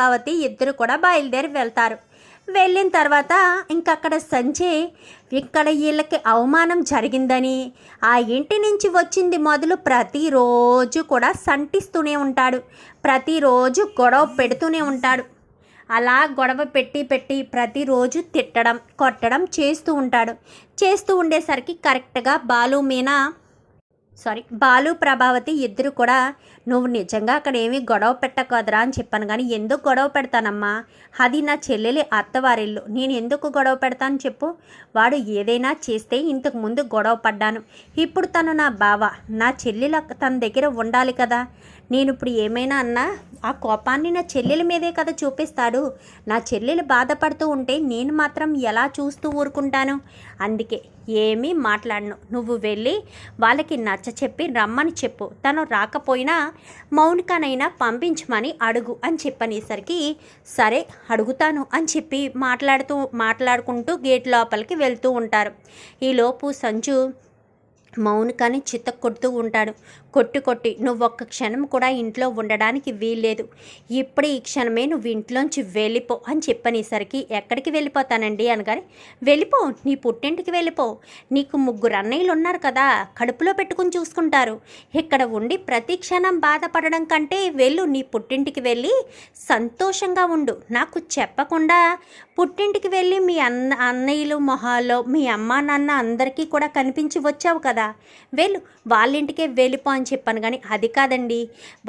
భావతి ఇద్దరు కూడా బయలుదేరి వెళ్తారు. వెళ్ళిన తర్వాత ఇంకక్కడ సంజయ్ ఇక్కడ వీళ్ళకి అవమానం జరిగిందని ఆ ఇంటి నుంచి వచ్చింది మొదలు ప్రతిరోజు కూడా సంటిస్తూనే ఉంటాడు. ప్రతిరోజు గొడవ పెడుతూనే ఉంటాడు. అలా గొడవ పెట్టి పెట్టి ప్రతిరోజు తిట్టడం కొట్టడం చేస్తూ ఉంటాడు. చేస్తూ ఉండేసరికి కరెక్ట్గా బాలు మీనా సారీ బాలు ప్రభావతి ఇద్దరు కూడా నువ్వు నిజంగా అక్కడ ఏమీ గొడవ పెట్టకూడదురా అని చెప్పాను. కానీ ఎందుకు గొడవ పెడతానమ్మా? అది నా చెల్లెలి అత్తవారిల్లు. నేను ఎందుకు గొడవ పెడతాను చెప్పు? వాడు ఏదైనా చేస్తే ఇంతకు ముందు గొడవ పడ్డాను. ఇప్పుడు తను నా బావ. నా చెల్లెల తన దగ్గర ఉండాలి కదా. నేను ఇప్పుడు ఏమైనా అన్నా ఆ కోపాన్ని నా చెల్లెల మీదే కదా చూపిస్తాడు. నా చెల్లెలు బాధపడుతూ ఉంటే నేను మాత్రం ఎలా చూస్తూ ఊరుకుంటాను? అందుకే ఏమీ మాట్లాడను. నువ్వు వెళ్ళి వాళ్ళకి నచ్చ చెప్పి రమ్మని చెప్పు. తను రాకపోయినా మౌనికనైనా పంపించమని అడుగు అని చెప్పనేసరికి సరే అడుగుతాను అని చెప్పి మాట్లాడుతూ మాట్లాడుకుంటూ గేట్ లోపలికి వెళ్తూ ఉంటారు. ఈలోపు సంజు మౌనికాని చిత్త కొడుతూ ఉంటాడు. కొట్టి కొట్టి నువ్వు ఒక్క క్షణం కూడా ఇంట్లో ఉండడానికి వీల్లేదు. ఇప్పుడు ఈ క్షణమే నువ్వు ఇంట్లోంచి వెళ్ళిపో అని చెప్పనేసరికి ఎక్కడికి వెళ్ళిపోతానండి? అనగానే వెళ్ళిపో నీ పుట్టింటికి వెళ్ళిపో. నీకు ముగ్గురు అన్నయ్యలు ఉన్నారు కదా కడుపులో పెట్టుకుని చూసుకుంటారు. ఇక్కడ ఉండి ప్రతి క్షణం బాధపడడం కంటే వెళ్ళు నీ పుట్టింటికి వెళ్ళి సంతోషంగా ఉండు. నాకు చెప్పకుండా పుట్టింటికి వెళ్ళి మీ అన్న అన్నయ్యలు మొహాల్లో మీ అమ్మ నాన్న అందరికీ కూడా కనిపించి వచ్చావు కదా. వెళ్ళు వాళ్ళింటికే వెళ్ళిపో అని చెప్పాను కానీ అది కాదండి.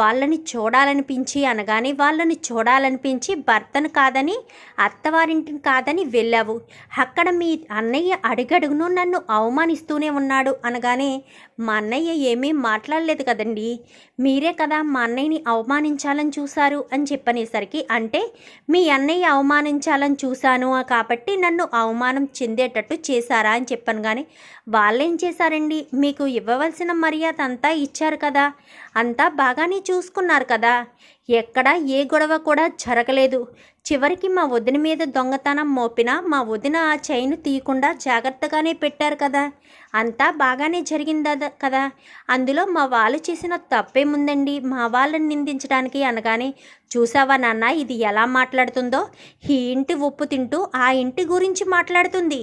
వాళ్ళని చూడాలనిపించి అనగానే వాళ్ళని చూడాలనిపించి భర్తను కాదని అత్తవారింటిని కాదని వెళ్ళావు. అక్కడ మీ అన్నయ్య అడుగడుగును నన్ను అవమానిస్తూనే ఉన్నాడు అనగానే మా అన్నయ్య ఏమీ మాట్లాడలేదు కదండి. మీరే కదా మా అన్నయ్యని అవమానించాలని చూశారు అని చెప్పనేసరికి అంటే మీ అన్నయ్య అవమానించాలని చూశాను కాబట్టి నన్ను అవమానం చెందేటట్టు చేశారా అని చెప్పాను కానీ వాళ్ళేం చేశారండి? మీకు ఇవ్వవలసిన మర్యాద అంతా ఇచ్చారు కదా. అంతా బాగానే చూసుకున్నారు కదా. ఎక్కడ ఏ గొడవ కూడా జరగలేదు. చివరికి మా వదిన మీద దొంగతనం మోపినా మా వదిన ఆ చైన్ తీయకుండా జాగ్రత్తగానే పెట్టారు కదా. అంతా బాగానే జరిగిందా కదా. అందులో మా వాళ్ళు చేసిన తప్పేముందండి మా వాళ్ళని నిందించడానికి అనగానే చూసావా నాన్న ఇది ఎలా మాట్లాడుతుందో? ఈ ఇంటి ఉప్పు తింటూ ఆ ఇంటి గురించి మాట్లాడుతుంది.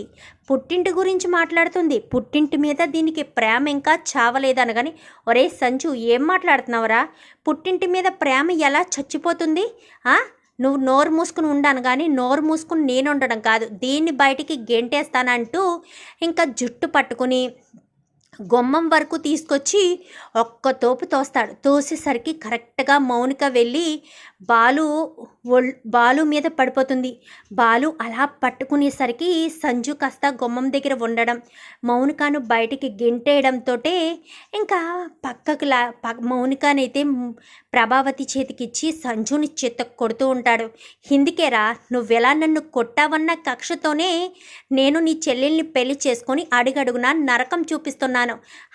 పుట్టింటి గురించి మాట్లాడుతుంది. పుట్టింటి మీద దీనికి ప్రేమ ఇంకా చావలేదనగాని ఒరే సంజు ఏం మాట్లాడుతున్నావురా? పుట్టింటి మీద ప్రేమ ఎలా చచ్చిపోతుంది? ఆ? నువ్వు నోరు మూసుకుని ఉండాను కానీ నోరు మూసుకుని నేను ఉండడం కాదు. దీన్ని బయటికి గెంటేస్తానంటూ ఇంకా జుట్టు పట్టుకుని గుమ్మం వరకు తీసుకొచ్చి ఒక్క తోపు తోస్తాడు. తోసేసరికి కరెక్ట్గా మౌనిక వెళ్ళి బాలు బాలు మీద పడిపోతుంది. బాలు అలా పట్టుకునేసరికి సంజు కాస్త గుమ్మం దగ్గర ఉండడం మౌనికను బయటికి గెంటేయడంతో ఇంకా పక్కకు లా ప మౌనికనైతే ప్రభావతి చేతికిచ్చి సంజుని చిత్త కొడుతూ ఉంటాడు. హిందికేరా నువ్వెలా నన్ను కొట్టావన్న కక్షతోనే నేను నీ చెల్లెల్ని పెళ్ళి చేసుకొని అడుగడుగునా నరకం చూపిస్తున్నాను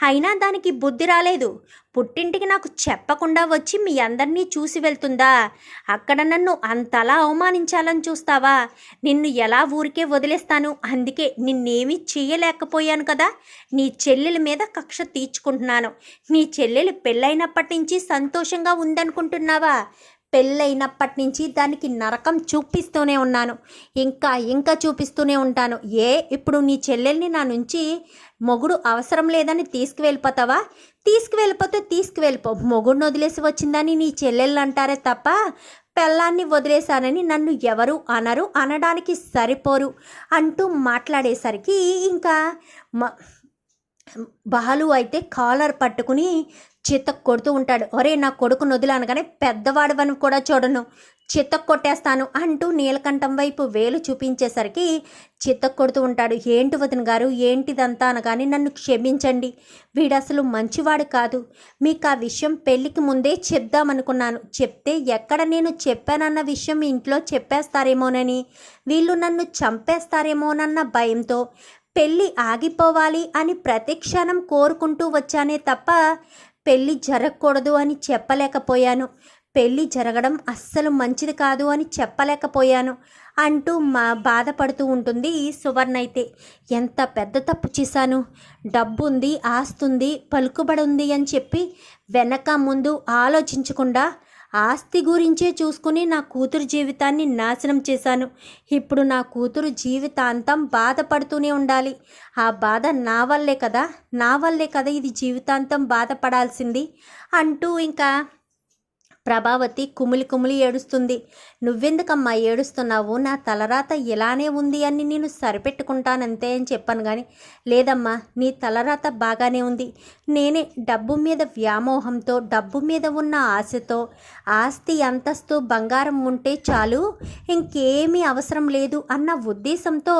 అయినా దానికి బుద్ధి రాలేదు. పుట్టింటికి నాకు చెప్పకుండా వచ్చి మీ అందరినీ చూసి వెళ్తుందా? అక్కడ నన్ను అంతలా అవమానించాలని చూస్తావా? నిన్ను ఎలా ఊరికే వదిలేస్తాను? అందుకే నిన్నేమీ చేయలేకపోయాను కదా? నీ చెల్లెల మీద కక్ష తీర్చుకుంటున్నాను. నీ చెల్లెలు పెళ్ళైనప్పటి నుంచి సంతోషంగా ఉందనుకుంటున్నావా? పెళ్ళైనప్పటి నుంచి దానికి నరకం చూపిస్తూనే ఉన్నాను. ఇంకా ఇంకా చూపిస్తూనే ఉంటాను. ఏ ఇప్పుడు నీ చెల్లెల్ని నా నుంచి మొగుడు అవసరం లేదని తీసుకువెళ్ళిపోతావా? తీసుకువెళ్ళిపోతే తీసుకువెళ్ళిపో. మొగుడిని వదిలేసి వచ్చిందని నీ చెల్లెళ్ళు అంటారే తప్ప పెళ్ళాన్ని వదిలేశానని నన్ను ఎవరు అనరు అనడానికి సరిపోరు అంటూ మాట్లాడేసరికి ఇంకా మ బాలు అయితే కాలర్ పట్టుకుని చిత్త కొడుతూ ఉంటాడు. ఒరే నా కొడుకును వదిలి అనగానే పెద్దవాడవని కూడా చూడను. చిత్త కొట్టేస్తాను అంటూ నీలకంఠం వైపు వేలు చూపించేసరికి చిత్త కొడుతూ ఉంటాడు. ఏంటి వదిన గారు? ఏంటిదంతా? అనగానే నన్ను క్షమించండి. వీడు అసలు మంచివాడు కాదు. మీకు ఆ విషయం పెళ్ళికి ముందే చెప్దామనుకున్నాను. చెప్తే ఎక్కడ నేను చెప్పానన్న విషయం ఇంట్లో చెప్పేస్తారేమోనని వీళ్ళు నన్ను చంపేస్తారేమోనన్న భయంతో పెళ్ళి ఆగిపోవాలి అని ప్రతి క్షణం కోరుకుంటూ వచ్చానే తప్ప పెళ్ళి జరగకూడదు అని చెప్పలేకపోయాను. పెళ్ళి జరగడం అస్సలు మంచిది కాదు అని చెప్పలేకపోయాను అంటూ మా బాధపడుతూ ఉంటుంది సువర్ణ అయితే. ఎంత పెద్ద తప్పు చేశాను? డబ్బు ఉంది ఆస్తుంది పలుకుబడి ఉంది అని చెప్పి వెనక ముందు ఆలోచించకుండా ఆస్తి గురించే చూసుకుని నా కూతురు జీవితాన్ని నాశనం చేశాను. ఇప్పుడు నా కూతురు జీవితాంతం బాధపడుతూనే ఉండాలి. ఆ బాధ నా వల్లే కదా? నా వల్లే కదా ఇది జీవితాంతం బాధపడాల్సింది? అంటూ ఇంకా ప్రభావతి కుమిలి కుమిలి ఏడుస్తుంది. నువ్వెందుకమ్మా ఏడుస్తున్నావు? నా తలరాత ఇలానే ఉంది అని నేను సరిపెట్టుకుంటానంతే అని చెప్పాను కానీ లేదమ్మా నీ తలరాత బాగానే ఉంది. నేనే డబ్బు మీద వ్యామోహంతో డబ్బు మీద ఉన్న ఆశతో ఆస్తి అంతస్తు బంగారం ఉంటే చాలు ఇంకేమీ అవసరం లేదు అన్న ఉద్దేశంతో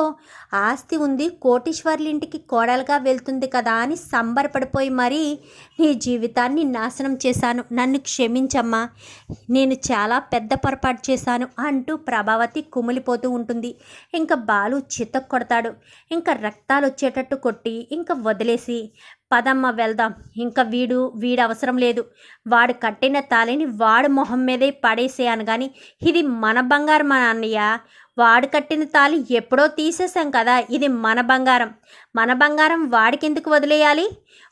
ఆస్తి ఉంది కోటీశ్వర్లింటికి కోడలుగా వెళ్తుంది కదా అని సంబరపడిపోయి మరీ నీ జీవితాన్ని నాశనం చేశాను. నన్ను క్షమించమ్మా. నేను చాలా పెద్ద పొరపాటు చేశాను అంటూ ప్రభావతి కుమిలిపోతూ ఉంటుంది. ఇంకా బాలు చిత్త కొడతాడు. ఇంకా రక్తాలు వచ్చేటట్టు కొట్టి ఇంకా వదిలేసి పదమ్మ వెళ్దాం. ఇంకా వీడు వీడు అవసరం లేదు. వాడు కట్టిన తాళిని వాడు మొహం మీదే పడేసేయను కానీ ఇది మన బంగారం మా అన్నయ్య వాడు కట్టిన తాళి ఎప్పుడో తీసేసాం కదా ఇది మన బంగారం. మన బంగారం వాడికి ఎందుకు వదిలేయాలి?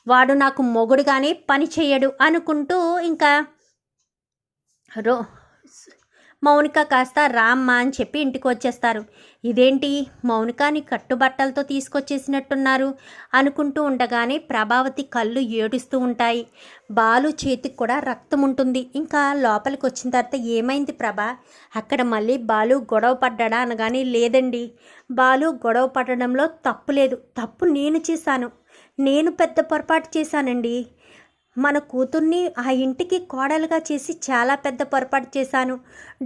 వాడు నాకు మొగుడుగానే పని చేయడు అనుకుంటూ ఇంకా రో మౌనిక కాస్త రామ్మా అని చెప్పి ఇంటికి వచ్చేస్తారు ఇదేంటి? మౌనికాని కట్టుబట్టలతో తీసుకొచ్చేసినట్టున్నారు అనుకుంటూ ఉండగానే ప్రభావతి కళ్ళు ఏడుస్తూ ఉంటాయి. బాలు చేతికి కూడా రక్తం ఉంటుంది. ఇంకా లోపలికి వచ్చిన తర్వాత ఏమైంది ప్రభా? అక్కడ మళ్ళీ బాలు గొడవ పడ్డా అనగానే లేదండి. బాలు గొడవ పడడంలో తప్పు లేదు. తప్పు నేను చేశాను. నేను పెద్ద పొరపాటు చేశానండి. మన కూతుర్ని ఆ ఇంటికి కోడలుగా చేసి చాలా పెద్ద పొరపాటు చేశాను.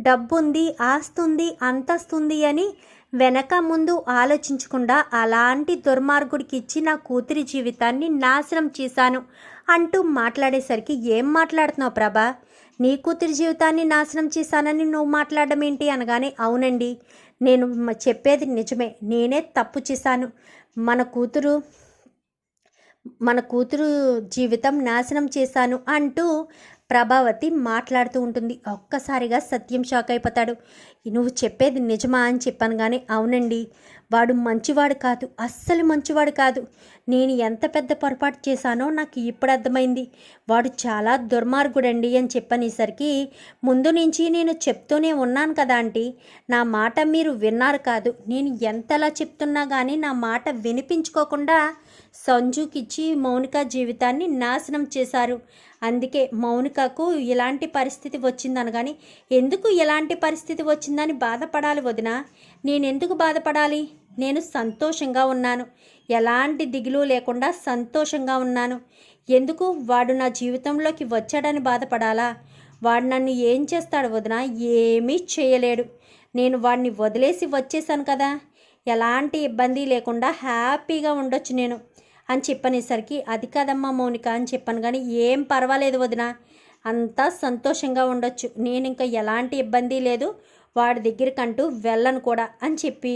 డబ్బుంది ఆస్తుంది అంతస్తుంది అని వెనక ముందు ఆలోచించకుండా అలాంటి దుర్మార్గుడికి ఇచ్చి నా కూతురి జీవితాన్ని నాశనం చేశాను అంటూ మాట్లాడేసరికి ఏం మాట్లాడుతున్నావు ప్రభా? నీ కూతురి జీవితాన్ని నాశనం చేశానని నువ్వు మాట్లాడడం ఏంటి అనగానే అవునండి నేను చెప్పేది నిజమే నేనే తప్పు చేశాను. మన కూతురు మన కూతురు జీవితం నాశనం చేశాను అంటూ ప్రభావతి మాట్లాడుతూ ఉంటుంది. ఒక్కసారిగా సత్యం షాక్ అయిపోతాడు. నువ్వు చెప్పేది నిజమా? అని చెప్పాను కానీ అవునండి. వాడు మంచివాడు కాదు. అస్సలు మంచివాడు కాదు. నేను ఎంత పెద్ద పొరపాటు చేశానో నాకు ఇప్పుడు అర్థమైంది. వాడు చాలా దుర్మార్గుడండి అని చెప్పనేసరికి ముందు నుంచి నేను చెప్తూనే ఉన్నాను కదా ఆంటీ. నా మాట మీరు విన్నారు కాదు. నేను ఎంతలా చెప్తున్నా కానీ నా మాట వినిపించుకోకుండా సంజుకిచ్చి మౌనిక జీవితాన్ని నాశనం చేశారు. అందుకే మౌనికకు ఇలాంటి పరిస్థితి వచ్చిందనగాని ఎందుకు ఇలాంటి పరిస్థితి వచ్చిందని బాధపడాలి వదిన? నేను ఎందుకు బాధపడాలి? నేను సంతోషంగా ఉన్నాను. ఎలాంటి దిగులు లేకుండా సంతోషంగా ఉన్నాను. ఎందుకు వాడు నా జీవితంలోకి వచ్చాడని బాధపడాలా? వాడు నన్ను ఏం చేస్తాడు వదిన? ఏమీ చేయలేడు. నేను వాడిని వదిలేసి వచ్చేసాను కదా. ఎలాంటి ఇబ్బంది లేకుండా హ్యాపీగా ఉండొచ్చు నేను అని చెప్పనేసరికి అది కాదమ్మా మౌనిక అని చెప్పాను కానీ ఏం పర్వాలేదు వదిన. అంతా సంతోషంగా ఉండొచ్చు. నేను ఇంకా ఎలాంటి ఇబ్బంది లేదు. వాడి దగ్గరికంటూ వెళ్ళను కూడా అని చెప్పి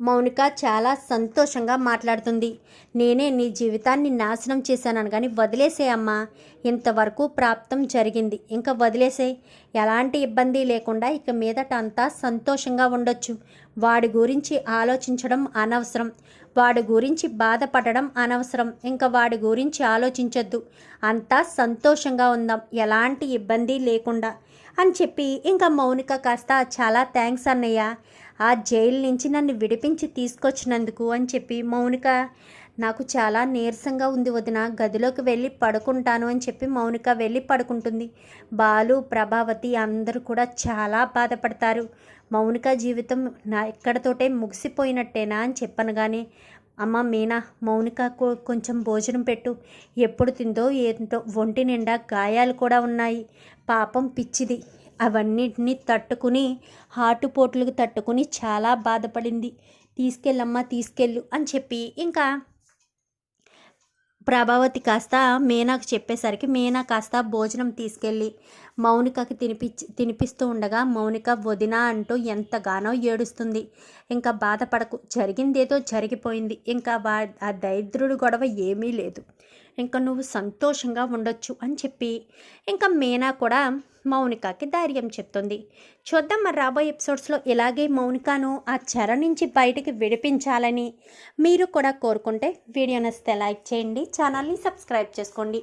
మౌనిక చాలా సంతోషంగా మాట్లాడుతుంది. నేనే నీ జీవితాన్ని నాశనం చేశాను కానీ వదిలేసే అమ్మా. ఇంతవరకు ప్రాప్తం జరిగింది. ఇంకా వదిలేసే. ఎలాంటి ఇబ్బంది లేకుండా ఇక మీదట అంతా సంతోషంగా ఉండొచ్చు. వాడి గురించి ఆలోచించడం అనవసరం. వాడి గురించి బాధపడడం అనవసరం. ఇంకా వాడి గురించి ఆలోచించొద్దు. అంతా సంతోషంగా ఉందాం. ఎలాంటి ఇబ్బంది లేకుండా. అని చెప్పి ఇంకా మౌనిక కాస్త చాలా థ్యాంక్స్ అన్నయ్య. ఆ జైలు నుంచి నన్ను విడిపించి తీసుకొచ్చినందుకు అని చెప్పి మౌనిక నాకు చాలా నీరసంగా ఉంది వదిన గదిలోకి వెళ్ళి పడుకుంటాను అని చెప్పి మౌనిక వెళ్ళి పడుకుంటుంది. బాలు ప్రభావతి అందరూ కూడా చాలా బాధపడతారు. మౌనిక జీవితం నా ఎక్కడతోటే ముగిసిపోయినట్టేనా అని చెప్పనగానే అమ్మ మీనా మౌనిక కొంచెం భోజనం పెట్టు. ఎప్పుడు తిందో ఏంటో ఒంటి నిండా గాయాలు కూడా ఉన్నాయి. పాపం పిచ్చిది. అవన్నిటిని తట్టుకుని హాటుపోట్లకు తట్టుకుని చాలా బాధపడింది. తీసుకెళ్ళమ్మా తీసుకెళ్ళు అని చెప్పి ఇంకా ప్రభావతి కాస్త మీనాకు చెప్పేసరికి మీనా కాస్త భోజనం తీసుకెళ్ళి మౌనికకి తినిపించి తినిపిస్తూ ఉండగా మౌనిక వదిన అంటూ ఎంతగానో ఏడుస్తుంది. ఇంకా బాధపడకు జరిగిందేదో జరిగిపోయింది. ఇంకా వా ఆ దరిద్రుడు గొడవ ఏమీ లేదు. ఇంకా నువ్వు సంతోషంగా ఉండొచ్చు అని చెప్పి ఇంకా మీనా కూడా మౌనికకి ధైర్యం చెప్తుంది. చూద్దాం మరి రాబోయే ఎపిసోడ్స్లో ఇలాగే మౌనికను ఆ చెర నుంచి బయటికి విడిపించాలని మీరు కూడా కోరుకుంటే వీడియో నచ్చితే లైక్ చేయండి ఛానల్ని సబ్స్క్రైబ్ చేసుకోండి.